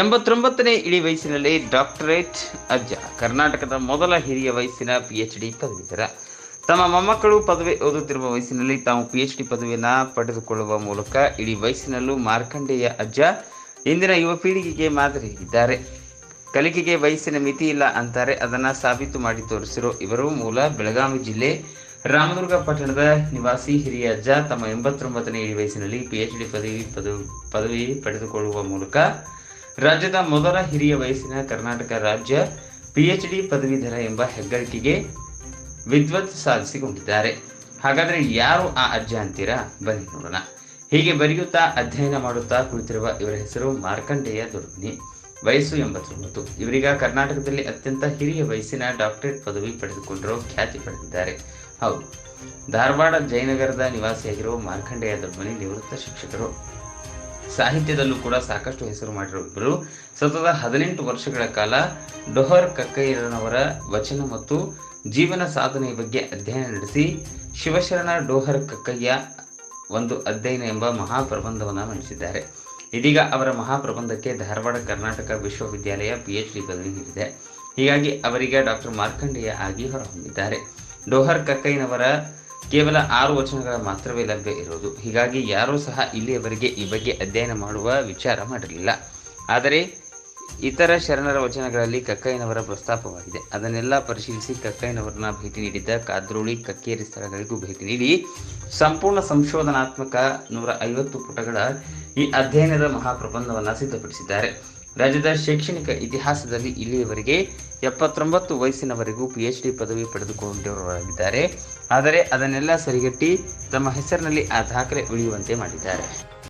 ಎಂಬತ್ತೊಂಬತ್ತನೇ ಇಳಿ ವಯಸ್ಸಿನಲ್ಲಿ ಡಾಕ್ಟರೇಟ್ ಅಜ್ಜ, ಕರ್ನಾಟಕದ ಮೊದಲ ಹಿರಿಯ ವಯಸ್ಸಿನ ಪಿ ಎಚ್ ಡಿ ಪದವೀಧರ. ತಮ್ಮ ಮೊಮ್ಮಕ್ಕಳು ಪದವಿ ಓದುತ್ತಿರುವ ವಯಸ್ಸಿನಲ್ಲಿ ತಾವು ಪಿ ಎಚ್ ಡಿ ಪದವಿಯನ್ನು ಪಡೆದುಕೊಳ್ಳುವ ಮೂಲಕ ಇಡೀ ವಯಸ್ಸಿನಲ್ಲೂ ಮಾರ್ಕಂಡೇಯ ಅಜ್ಜ ಇಂದಿನ ಯುವ ಪೀಳಿಗೆಗೆ ಮಾದರಿಯಾಗಿದ್ದಾರೆ. ಕಲಿಕೆಗೆ ವಯಸ್ಸಿನ ಮಿತಿ ಇಲ್ಲ ಅಂತಾರೆ, ಅದನ್ನು ಸಾಬೀತು ಮಾಡಿ ತೋರಿಸಿರೋ ಇವರು ಮೂಲ ಬೆಳಗಾವಿ ಜಿಲ್ಲೆ ರಾಮದುರ್ಗ ಪಟ್ಟಣದ ನಿವಾಸಿ ಹಿರಿಯ ಅಜ್ಜ. ತಮ್ಮ ಎಂಬತ್ತೊಂಬತ್ತನೇ ಇಳಿ ವಯಸ್ಸಿನಲ್ಲಿ ಪಿ ಎಚ್ ಡಿ ಪದವಿ ಪದವಿ ಪದವಿ ಪಡೆದುಕೊಳ್ಳುವ ಮೂಲಕ ರಾಜ್ಯದ ಮೊದಲ ಹಿರಿಯ ವಯಸ್ಸಿನ ಕರ್ನಾಟಕ ರಾಜ್ಯ ಪಿಎಚ್ ಡಿ ಪದವೀಧರ ಎಂಬ ಹೆಗ್ಗಳಿಕೆಗೆ ವಿದ್ವತ್ ಸಾಧಿಸಿಕೊಂಡಿದ್ದಾರೆ. ಹಾಗಾದರೆ ಯಾರು ಆ ಅಜ್ಜ ಅಂತೀರಾ? ಬನ್ನಿ ನೋಡೋಣ. ಹೀಗೆ ಬರೆಯುತ್ತಾ, ಅಧ್ಯಯನ ಮಾಡುತ್ತಾ ಕುಳಿತಿರುವ ಇವರ ಹೆಸರು ಮಾರ್ಕಂಡೇಯ ದುರ್ಬಿನಿ ವಯಸ್ಸು ಎಂಬತ್ತೊಂಬತ್ತು. ಇವರೀಗ ಕರ್ನಾಟಕದಲ್ಲಿ ಅತ್ಯಂತ ಹಿರಿಯ ವಯಸ್ಸಿನ ಡಾಕ್ಟರೇಟ್ ಪದವಿ ಪಡೆದುಕೊಂಡಿರೋ ಖ್ಯಾತಿ ಪಡೆದಿದ್ದಾರೆ. ಹೌದು. ಧಾರವಾಡ ಜಯನಗರದ ನಿವಾಸಿಯಾಗಿರುವ ಮಾರ್ಕಂಡೇಯ ದುರ್ಬಿನಿ ನಿವೃತ್ತ ಶಿಕ್ಷಕರು. ಸಾಹಿತ್ಯದಲ್ಲೂ ಕೂಡ ಸಾಕಷ್ಟು ಹೆಸರು ಮಾಡಿರೋ ಇಬ್ಬರು ಸತತ ಹದಿನೆಂಟು ವರ್ಷಗಳ ಕಾಲ ಡೊಹರ್ ಕಕ್ಕಯ್ಯರನವರ ವಚನ ಮತ್ತು ಜೀವನ ಸಾಧನೆಯ ಬಗ್ಗೆ ಅಧ್ಯಯನ ನಡೆಸಿ ಶಿವಶರಣ ಡೋಹರ್ ಕಕ್ಕಯ್ಯ ಒಂದು ಅಧ್ಯಯನ ಎಂಬ ಮಹಾಪ್ರಬಂಧವನ್ನು ಮಂಡಿಸಿದ್ದಾರೆ. ಇದೀಗ ಅವರ ಮಹಾಪ್ರಬಂಧಕ್ಕೆ ಧಾರವಾಡ ಕರ್ನಾಟಕ ವಿಶ್ವವಿದ್ಯಾಲಯ ಪಿ ಎಚ್ ಡಿ ಪದವಿ ನೀಡಿದೆ. ಹೀಗಾಗಿ ಅವರಿಗೆ ಡಾಕ್ಟರ್ ಮಾರ್ಕಂಡೇಯ ಆಗಿ ಹೊರಹೊಮ್ಮಿದ್ದಾರೆ. ಡೋಹರ್ ಕಕ್ಕಯ್ಯನವರ ಕೇವಲ ಆರು ವಚನಗಳ ಮಾತ್ರವೇ ಲಭ್ಯ ಇರುವುದು. ಹೀಗಾಗಿ ಯಾರೂ ಸಹ ಇಲ್ಲಿಯವರೆಗೆ ಈ ಬಗ್ಗೆ ಅಧ್ಯಯನ ಮಾಡುವ ವಿಚಾರ ಮಾಡಿರಲಿಲ್ಲ ಆದರೆ ಇತರ ಶರಣರ ವಚನಗಳಲ್ಲಿ ಕಕ್ಕಯ್ಯನವರ ಪ್ರಸ್ತಾಪವಾಗಿದೆ. ಅದನ್ನೆಲ್ಲ ಪರಿಶೀಲಿಸಿ ಕಕ್ಕಯ್ಯನವರನ್ನ ಭೇಟಿ ನೀಡಿದ್ದ ಕಾದ್ರೋಳಿ ಕಕ್ಕೇರಿ ಸ್ಥಳಗಳಿಗೂ ಭೇಟಿ ನೀಡಿ ಸಂಪೂರ್ಣ ಸಂಶೋಧನಾತ್ಮಕ ನೂರ ಐವತ್ತು ಪುಟಗಳ ಈ ಅಧ್ಯಯನದ ಮಹಾಪ್ರಬಂಧವನ್ನು ಸಿದ್ಧಪಡಿಸಿದ್ದಾರೆ. ರಾಜ್ಯದ ಶೈಕ್ಷಣಿಕ ಇತಿಹಾಸದಲ್ಲಿ ಇಲ್ಲಿಯವರೆಗೆ ಎಪ್ಪತ್ತೊಂಬತ್ತು ವಯಸ್ಸಿನವರೆಗೂ ಪಿ ಎಚ್ ಡಿ ಪದವಿ ಪಡೆದುಕೊಂಡಿರುವರಾಗಿದ್ದಾರೆ ಆದರೆ ಅದನ್ನೆಲ್ಲ ಸರಿಗಟ್ಟಿ ತಮ್ಮ ಹೆಸರಿನಲ್ಲಿ ಆ ದಾಖಲೆ ಉಳಿಯುವಂತೆ ಮಾಡಿದ್ದಾರೆ.